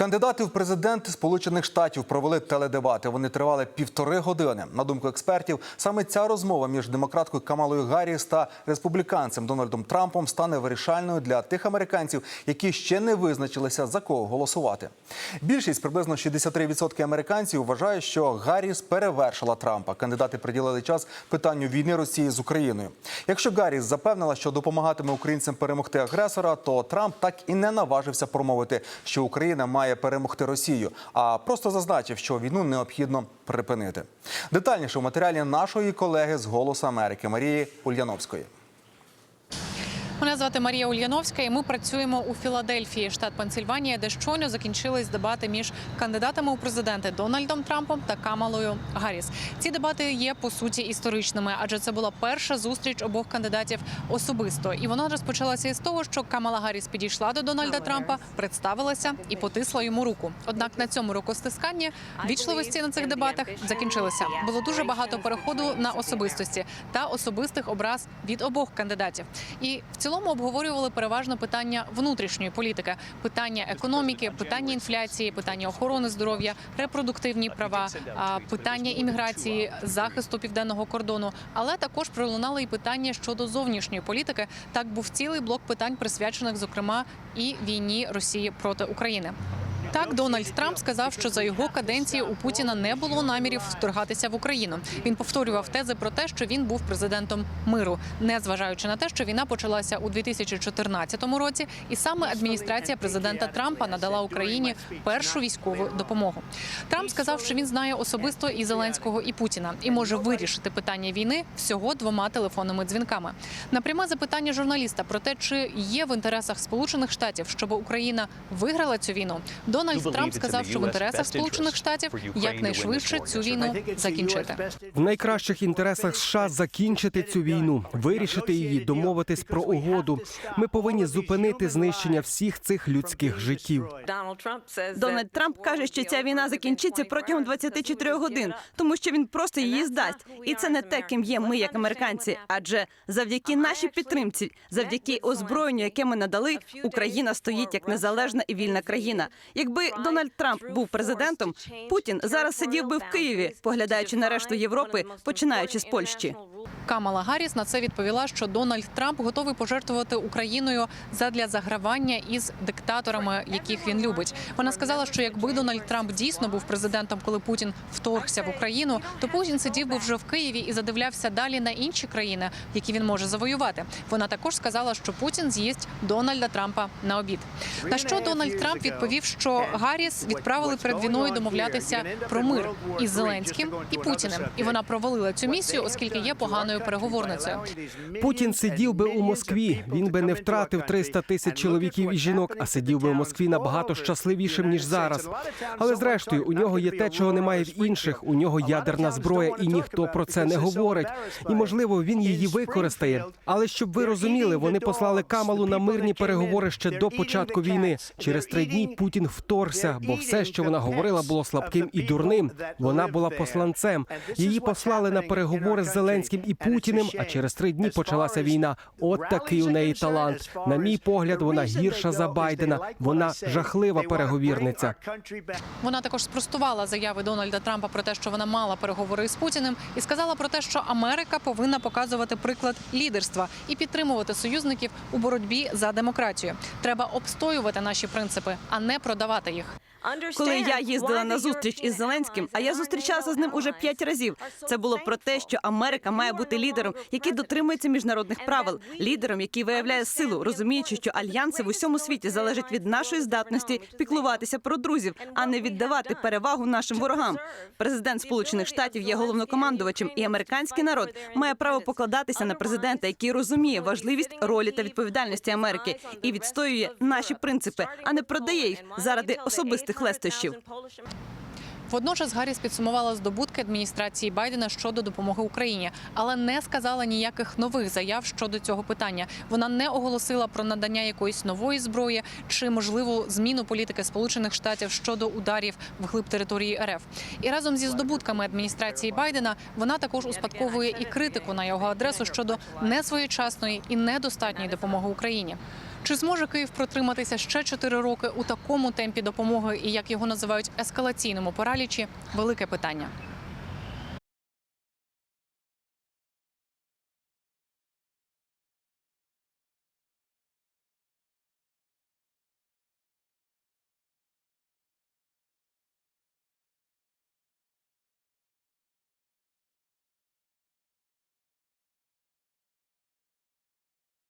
Кандидати в президенти Сполучених Штатів провели теледебати. Вони тривали півтори години. На думку експертів, саме ця розмова між демократкою Камалою Гарріс та республіканцем Дональдом Трампом стане вирішальною для тих американців, які ще не визначилися за кого голосувати. Більшість приблизно 63% американців вважають, що Гарріс перевершила Трампа. Кандидати приділили час питанню війни Росії з Україною. Якщо Гарріс запевнила, що допомагатиме українцям перемогти агресора, то Трамп так і не наважився промовити, що Україна має перемогти Росію, а просто зазначив, що війну необхідно припинити. Детальніше в матеріалі нашої колеги з Голосу Америки Марії Ульяновської. Мене звати Марія Ульяновська, і ми працюємо у Філадельфії, штат Пенсильванія, де щойно закінчились дебати між кандидатами у президенти Дональдом Трампом та Камалою Гарріс. Ці дебати є по суті історичними, адже це була перша зустріч обох кандидатів особисто. І вона розпочалася із того, що Камала Гарріс підійшла до Дональда Трампа, представилася і потисла йому руку. Однак на цьому рукостисканні вічливості на цих дебатах закінчилися. Було дуже багато переходу на особистості та особистих образ від обох кандидатів. І в цілому обговорювали переважно питання внутрішньої політики, питання економіки, питання інфляції, питання охорони здоров'я, репродуктивні права, питання імміграції, захисту південного кордону. Але також пролунали і питання щодо зовнішньої політики. Так був цілий блок питань, присвячених зокрема і війні Росії проти України. Так, Дональд Трамп сказав, що за його каденції у Путіна не було намірів вторгатися в Україну. Він повторював тези про те, що він був президентом миру, не зважаючи на те, що війна почалася у 2014 році, і саме адміністрація президента Трампа надала Україні першу військову допомогу. Трамп сказав, що він знає особисто і Зеленського, і Путіна, і може вирішити питання війни всього двома телефонними дзвінками. На пряме запитання журналіста про те, чи є в інтересах Сполучених Штатів, щоб Україна виграла цю війну. Дональд Трамп сказав, що в інтересах Сполучених Штатів якнайшвидше цю війну закінчити. В найкращих інтересах США закінчити цю війну, вирішити її, домовитись про угоду. Ми повинні зупинити знищення всіх цих людських життів. Дональд Трамп каже, що ця війна закінчиться протягом 24 годин, тому що він просто її здасть. І це не те, ким є ми, як американці. Адже завдяки нашій підтримці, завдяки озброєнню, яке ми надали, Україна стоїть як незалежна і вільна країна. Якби Дональд Трамп був президентом, Путін зараз сидів би в Києві, поглядаючи на решту Європи, починаючи з Польщі. Камала Гарріс на це відповіла, що Дональд Трамп готовий пожертвувати Україною задля загравання із диктаторами, яких він любить. Вона сказала, що якби Дональд Трамп дійсно був президентом, коли Путін вторгся в Україну, то Путін сидів би вже в Києві і задивлявся далі на інші країни, які він може завоювати. Вона також сказала, що Путін з'їсть Дональда Трампа на обід. На що Дональд Трамп відповів, що Гарріс відправили перед війною домовлятися про мир із Зеленським і Путіним, і вона провалила цю місію, оскільки є поганою переговорницею. Путін сидів би у Москві. Він би не втратив 300 тисяч чоловіків і жінок, а сидів би у Москві набагато щасливішим ніж зараз. Але зрештою, у нього є те, чого немає в інших. У нього ядерна зброя, і ніхто про це не говорить. І можливо, він її використає. Але щоб ви розуміли, вони послали Камалу на мирні переговори ще до початку війни. Через три дні Путін вторгся, бо все, що вона говорила, було слабким і дурним. Вона була посланцем. Її послали на переговори з Зеленським і Путіним. А через три дні почалася війна. От такий у неї талант. На мій погляд, вона гірша за Байдена. Вона жахлива переговірниця. Вона також спростувала заяви Дональда Трампа про те, що вона мала переговори з Путіним, і сказала про те, що Америка повинна показувати приклад лідерства і підтримувати союзників у боротьбі за демократію. Треба обстоювати наші принципи, а не продавати їх. Коли я їздила на зустріч із Зеленським, а я зустрічалася з ним уже п'ять разів. Це було про те, що Америка має бути лідером, який дотримується міжнародних правил, лідером, який виявляє силу, розуміючи, що альянси в усьому світі залежать від нашої здатності піклуватися про друзів, а не віддавати перевагу нашим ворогам. Президент Сполучених Штатів є головнокомандувачем, і американський народ має право покладатися на президента, який розуміє важливість ролі та відповідальності Америки і відстоює наші принципи, а не продає їх заради особистих лестощів. Водночас Гарріс підсумувала здобутки адміністрації Байдена щодо допомоги Україні, але не сказала ніяких нових заяв щодо цього питання. Вона не оголосила про надання якоїсь нової зброї чи можливу зміну політики Сполучених Штатів щодо ударів вглиб території РФ. І разом зі здобутками адміністрації Байдена вона також успадковує і критику на його адресу щодо несвоєчасної і недостатньої допомоги Україні. Чи зможе Київ протриматися ще чотири роки у такому темпі допомоги і як його називають ескалаційному паралічі? Велике питання.